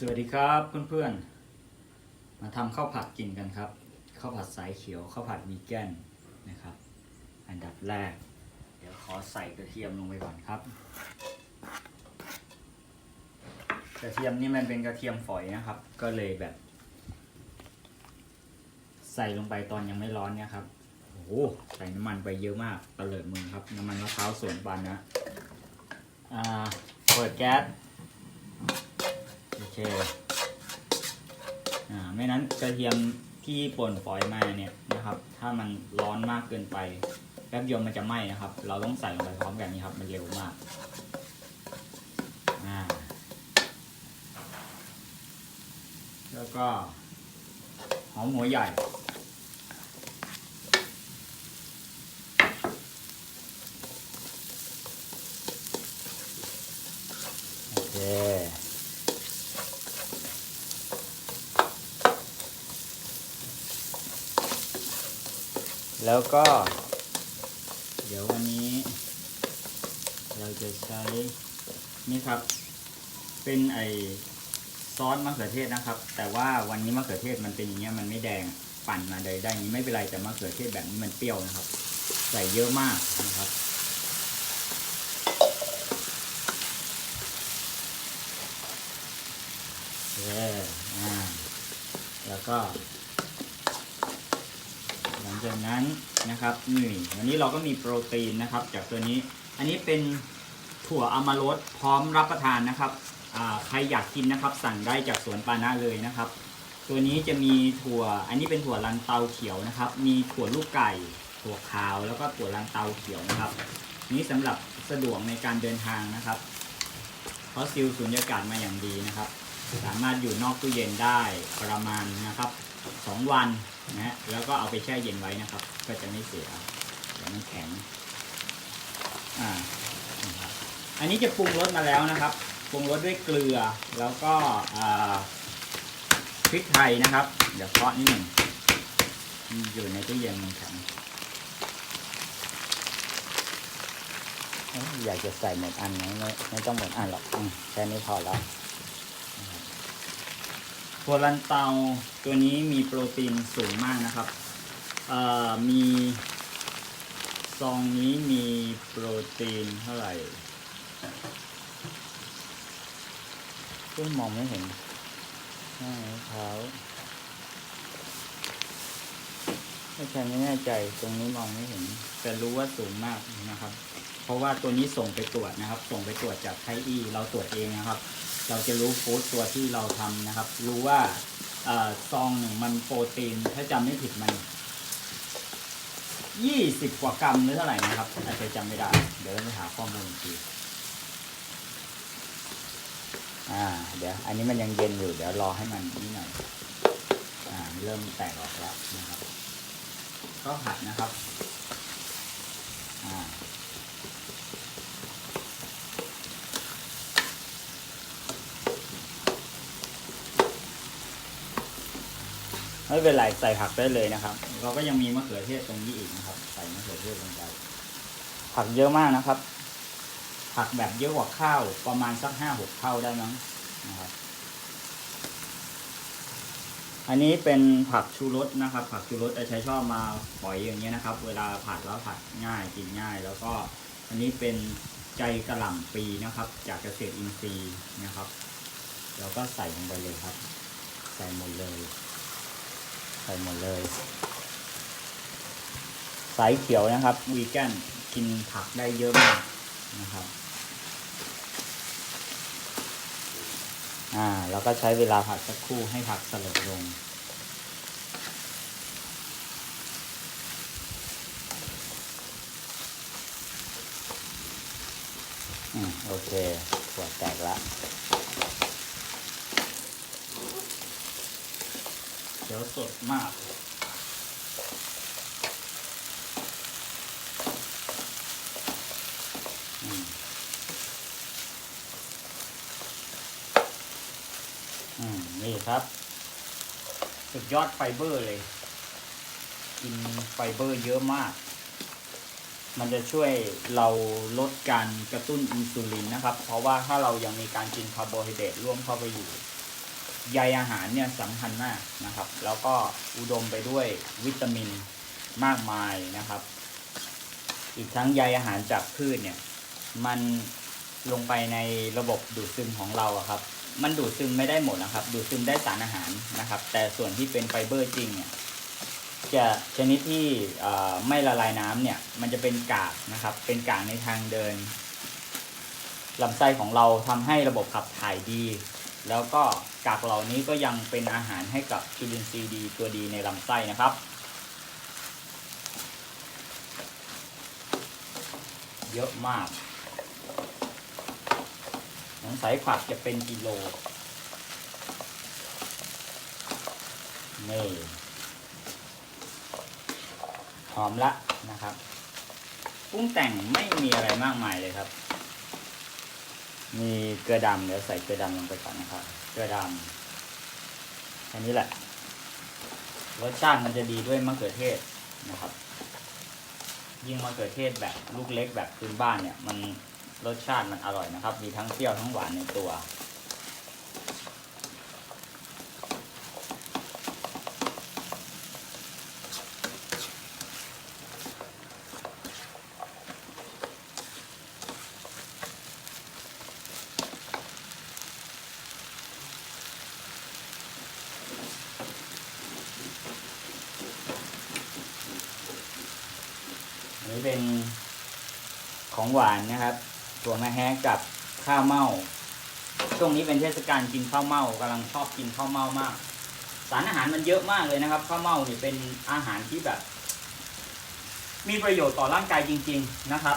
สวัสดีครับเพื่อนๆ มาทำข้าวผัดกินกันครับข้าวผัดสายเขียวข้าวผัดวีแกนนะครับ อันดับแรก เดี๋ยวขอใส่กระเทียมลงไปก่อนครับ กระเทียมนี่มันเป็นกระเทียมฝอยนะครับ ก็เลยแบบ ใส่ลงไปตอนยังไม่ร้อนเนี่ยครับโอ้โหใส่น้ำมันไปเยอะมากตะเลิดมือครับน้ำมันมะพร้าวสวนปานนะอ่าเปิดแก๊ส โอเคอ่าไม่นั้นกระเทียมที่ป่นฝอยมาเนี่ยนะครับ ถ้ามันร้อนมากเกินไปแป๊บเดียวมันจะไหม้นะครับ เราต้องใส่ลงไปพร้อมกันนี้ครับ มันเร็วมากอ่าแล้วก็หอมหัวใหญ่ โอเค แล้วก็ เดี๋ยววันนี้ เราจะใช้ นี่ครับ เป็นไอซอสมะเขือเทศนะครับ แต่ว่าวันนี้มะเขือเทศมันเป็นอย่างเงี้ยมันไม่แดงปั่นมาเลยได้นี้ไม่เป็นไรแต่มะเขือเทศแบบนี้มันเปรี้ยวนะครับ ใส่เยอะมากนะครับโอเคอ่าแล้วก็ จากนั้นนะครับนี่วันนี้เราก็มีโปรตีนนะครับ จากตัวนี้ อันนี้เป็นถั่วอมารสพร้อมรับประทานนะครับใครอยากกินนะครับ สั่งได้จากสวนปานะเลยนะครับ ตัวนี้จะมีถั่ว อันนี้เป็นถั่วลันเตาเขียวนะครับ มีถั่วลูกไก่ถั่วขาวแล้วก็ถั่วลันเตาเขียวนะครับ นี้สำหรับสะดวกในการเดินทางนะครับเพราะซิลสุญญากาศมาอย่างดีนะครับ สามารถอยู่นอกตู้เย็นได้ประมาณนะครับ สองวันนะฮะแล้วก็เอาไปแช่เย็นไว้นะครับ ก็จะไม่เสียเดี๋ยวมันแข็งอ่าอันนี้จะปรุงรสมาแล้วนะครับปรุงรสด้วยเกลือแล้วก็พริกไทยนะครับ เดี๋ยวเคาะนิดหนึ่งอยู่ในตู้เย็นมันแข็งอยากจะใส่หมดอันไหมไม่ไม่ต้องหมดอันหรอกอแค่นี้พอแล้ว ถั่วลันเตาตัวนี้มีโปรตีนสูงมากนะครับมีซองนี้มีโปรตีนเท่าไหร่ก็มองไม่เห็นใช่เท้าไม่ใช่ไม่แน่ใจตรงนี้มองไม่เห็น แต่รู้ว่าสูงมากนะครับ เพราะว่าตัวนี้ส่งไปตรวจนะครับ ส่งไปตรวจจากไทยอีเราตรวจเองนะครับ เราจะรู้ฟู้ดตัวที่เราทำนะครับ รู้ว่าเอ่อซองหนึ่งมันโปรตีน ถ้าจำไม่ผิดมันยี่สิบกว่ากรัมหรือเท่าไหร่นะครับ อาจจะจำไม่ได้ เดี๋ยวเราไปหาข้อมูลอีกทีอ่า เดี๋ยว อันนี้มันยังเย็นอยู่ เดี๋ยวรอให้มันนิดหน่อย อ่า เริ่มแตกออกแล้วนะครับ ก็ผัดนะครับ อ่า ไม่เป็นไรใส่ผักได้เลยนะครับ เราก็ยังมีมะเขือเทศตรงนี้อีกนะครับ ใส่มะเขือเทศลงไปผักเยอะมากนะครับ ผักแบบเยอะกว่าข้าวประมาณสักห้าหกเท่าได้มั้งนะครับ อันนี้เป็นผักชูรสนะครับ ผักชูรสใช้ชอบมาฝอยอย่างเงี้ยนะครับ เวลาผัดแล้วผัดง่ายกินง่าย แล้วก็อันนี้เป็นใจกระหล่ำปีนะครับ จากเกษตรอินทรีย์นะครับ เราก็ใส่ลงไปเลยครับ ใส่หมดเลย ใส่หมดเลย สายเขียวนะครับวีแกนกินผักได้เยอะมากนะครับอ่าแล้วก็ใช้เวลาผัดสักครู่ให้ผักสลดลง อืมโอเคขวดแตกละียวสดมากอือืมนี่ครับ สุดยอดไฟเบอร์เลย กินไฟเบอร์เยอะมาก มันจะช่วยเราลดการกระตุ้นอินซูลินนะครับ เพราะว่าถ้าเรายังมีการกินคาร์โบไฮเดรตร่วมเข้าไปอยู่ ใยอาหารเนี่ยสำคัญมากนะครับ แล้วก็อุดมไปด้วยวิตามินมากมายนะครับ อีกทั้งใยอาหารจากพืชเนี่ย มันลงไปในระบบดูดซึมของเราครับ มันดูดซึมไม่ได้หมดนะครับ ดูดซึมได้สารอาหารนะครับ แต่ส่วนที่เป็นไฟเบอร์จริงเนี่ยจะชนิดที่ไม่ละลายน้ำเนี่ย มันจะเป็นกากนะครับ เป็นกากในทางเดินลำไส้ของเราทำให้ระบบขับถ่ายดี แล้วก็ กากเหล่านี้ก็ยังเป็นอาหารให้กับจุลินทรีย์ดีตัวดีในลำไส้นะครับ เยอะมากสงสัยผักจะเป็นกิโลนี่หอมละนะครับปรุงแต่งไม่มีอะไรมากมายเลยครับ มีเกลือดำเดี๋ยวใส่เกลือดำลงไปก่อนนะครับ กลือดำอันนี้แหละรสชาติมันจะดีด้วยมะเขือเทศนะครับ ยิ่งมะเขือเทศแบบลูกเล็กแบบพื้นบ้านเนี่ย มันรสชาติมันอร่อยนะครับ มีทั้งเปรี้ยวทั้งหวานในตัวันนี้เป็นของหวานนะครับถั่วมะแฮกับข้าวเม่าช่วงนี้เป็นเทศกาลกินข้าวเม่ากำลังชอบกินข้าวเม่ามาก สารอาหารมันเยอะมากเลยนะครับข้าวเม่าเนี่ยเป็นอาหารที่แบบ มีประโยชน์ต่อร่างกายจริง ๆนะครับ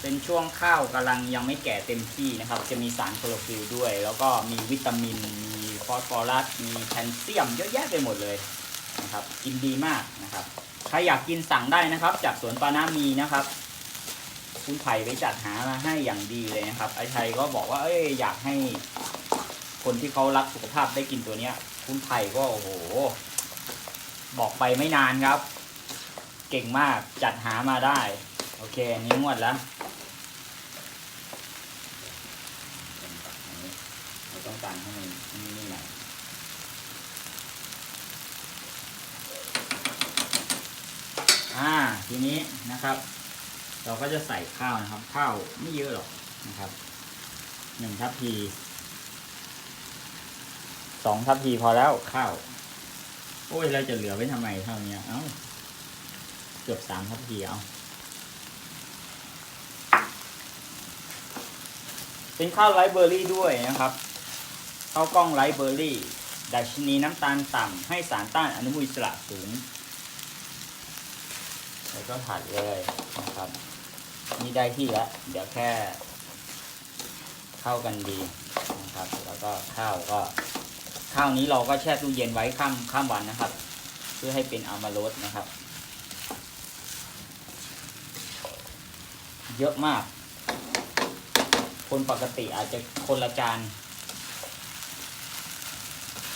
เป็นช่วงข้าวกำลังยังไม่แก่เต็มที่นะครับ จะมีสารโคลอฟิลด้วย แล้วก็มีวิตามิน มีฟอสฟอรัสมีแคลเซียมเยอะแยะไปหมดเลยนะครับ กินดีมากนะครับ รอยากกินสั่งได้นะครับ จากสวนปานามีนะครับ คุณไผ่ไปจัดหามาให้อย่างดีเลยนะครับ ไอ้ชัยก็บอกว่า เอ้ยอยากให้ คนที่เขารักสุขภาพได้กินตัวเนี้ย คุณไผ่ก็โอ้โห บอกไปไม่นานครับ เก่งมากจัดหามาได้ โอเคนนี้งวดแล้วเราต้องการให้มันนี่หน่อย อ่า ทีนี้นะครับ เราก็จะใส่ข้าวนะครับ ข้าวไม่เยอะหรอกนะครับหนึ่งทัพพีสองทัพพีพอแล้วข้าวโอ้ยเราจะเหลือไว้ทำไมเท่านี้เอ้าเกือบสามทัพพีเอาเป็นข้าวไรเบอร์รี่ด้วยนะครับข้าวกล้องไรเบอร์รี่ดัชนีน้ำตาลต่ำให้สารต้านอนุมูลอิสระสูง ก็ผัดเลยนะครับ นี่ได้ที่แล้วเดี๋ยวแค่ เข้ากันดีนะครับ แล้วก็ข้าวก็ ข้าวนี้เราก็แช่ตู้เย็นไว้ข้ามข้ามวันนะครับ เพื่อให้เป็นอัลมาโรสนะครับ เยอะมาก คนปกติอาจจะคนละจาน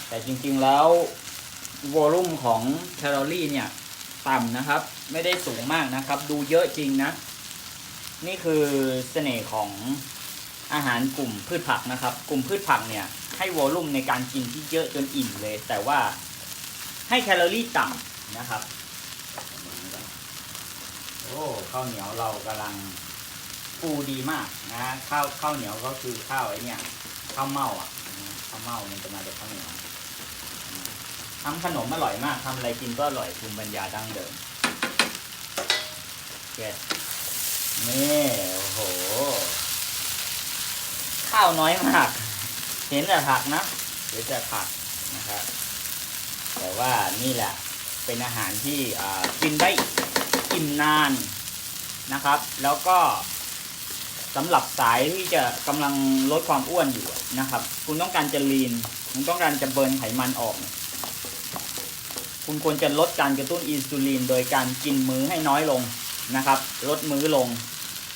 แต่จริงๆแล้ววอลุ่มของแคลอรี่เนี่ย ต่ำนะครับ ไม่ได้สูงมากนะครับ ดูเยอะจริงนะ นี่คือเสน่ห์ของอาหารกลุ่มพืชผักนะครับ กลุ่มพืชผักเนี่ย ให้วอลลุ่มในการกินที่เยอะจนอิ่มเลย แต่ว่าให้แคลอรี่ต่ำนะครับ โอ้ข้าวเหนียวเรากำลังฟูดีมากนะข้าวข้าวเหนียวก็คือข้าวไอ้เนี่ยข้าวเม่าอะนะข้าวเม่ามันจะมาจากข้าวเหนียว ทำขนมอร่อยมากทำอะไรกินก็อร่อยภูมิปัญญาดั้งเดิมเก็นี่โอ้โห ข้าวน้อยมาก เห็นแต่ผักนะเห็นแต่ผักนะครับแต่ว่านี่แหละเป็นอาหารที่กินได้อิ่มนานนะครับ แล้วก็สำหรับสายที่จะกำลังลดความอ้วนอยู่นะครับ คุณต้องการจะลีน คุณต้องการจะเบิร์นไขมันออกเนี่ย คุณควรจะลดการกระตุ้นอินซูลิน โดยการกินมื้อให้น้อยลงนะครับ ลดมื้อลง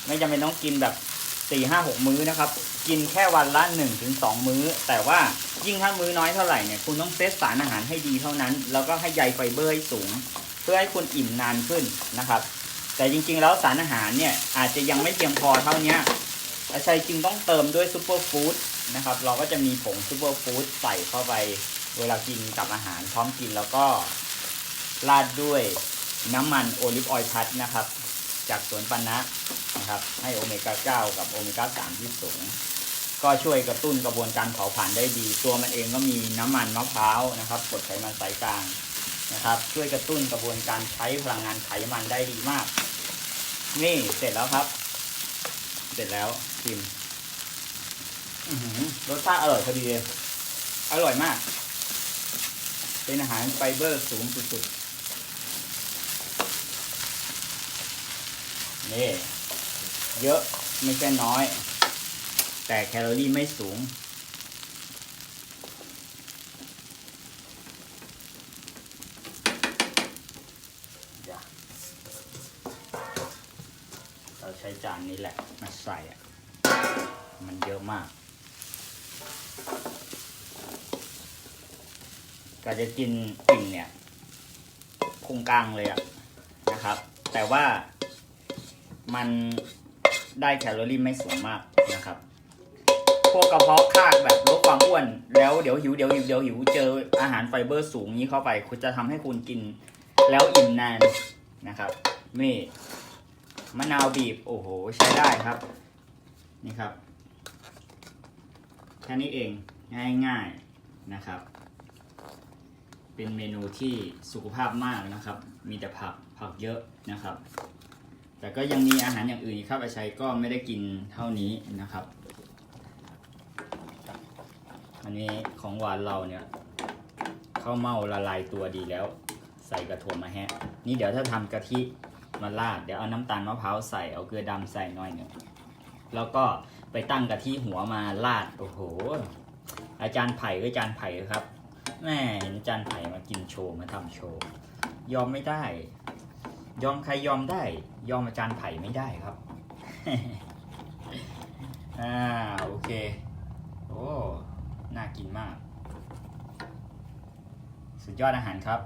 ไม่จำเป็นต้องกินแบบ4ี่ห้าหกมื้อนะครับ กินแค่วันละ1นถึงสมื้อ แต่ว่ายิ่งถ้ามื้อน้อยเท่าไหร่เนี่ยคุณต้องเซตสารอาหารให้ดีเท่านั้น แล้วก็ให้ใยไฟเบอร์ให้สูง เพื่อให้คุณอิ่มนานขึ้นนะครับ แต่จริงๆแล้วสารอาหารเนี่ยอาจจะยังไม่เพียงพอเท่านี้อาชัยจึงต้องเติมด้วยซูเปอร์ฟู้ดนะครับ เราก็จะมีผงซูเปอร์ฟู้ดใส่เข้าไป เวลากินกับอาหารพร้อมกินแล้วก็ ราดด้วยน้ำมันโอลิฟออยล์พัดนะครับ จากสวนปันนะนะครับ ให้โอเมก้า 9 กับโอเมก้า 3 ที่สูง ก็ช่วยกระตุ้นกระบวนการเผาผลาญได้ดี ตัวมันเองก็มีน้ำมันมะพร้าวนะครับกรดไขมันสายกลางนะครับ ช่วยกระตุ้นกระบวนการใช้พลังงานไขมันได้ดีมาก นี่เสร็จแล้วครับ เสร็จแล้วชิมรสชาติอร่อยพอดีเลยอร่อยมาก เป็นอาหารไฟเบอร์สูงสุดๆ นี่เยอะไม่ใช่น้อย แต่แคลอรี่ไม่สูง เราใช้จานนี้แหละมาใส่อะมันเยอะมาก ก็จะกินอิ่มเนี่ยพุงกลางเลยอะนะครับ แต่ว่า มันได้แคลอรี่ไม่สูงมากนะครับ พวกกระเพาะคาดแบบลดความอ้วน แล้วเดี๋ยวหิวเดี๋ยวหิวเดี๋ยวหิวเจออาหารไฟเบอร์สูงนี้เข้าไป คุณจะทำให้คุณกินแล้วอิ่มนานนะครับนี่มะนาวบีบโอ้โหใช้ได้ครับ นี่ครับ แค่นี้เองง่ายๆนะครับ เป็นเมนูที่สุขภาพมากนะครับ มีแต่ผักผักเยอะนะครับ แต่ก็ยังมีอาหารอย่างอื่นครับอาชัยก็ไม่ได้กินเท่านี้นะครับ อันนี้ของหวานเราเนี่ยข้าวเม่าละลายตัวดีแล้ว ใส่กระถั่วมาแฮะ นี่เดี๋ยวถ้าทำกะทิมาราดเดี๋ยวเอาน้ำตาลมะพร้าวใส่เอาเกลือดำใส่หน่อยหนึ่งแล้วก็ไปตั้งกะทิหัวมาราดโอ้โห อาจารย์ไผ่ก็อาจารย์ไผ่ครับแม่เห็นอาจารย์ไผ่มากินโชว์มาทำโชว์ยอมไม่ได้ ยอมใครยอมได้ ยอมอาจารย์ไผ่ไม่ได้ครับ อ่าโอเค โอ้ น่ากินมาก สุดยอดอาหารครับ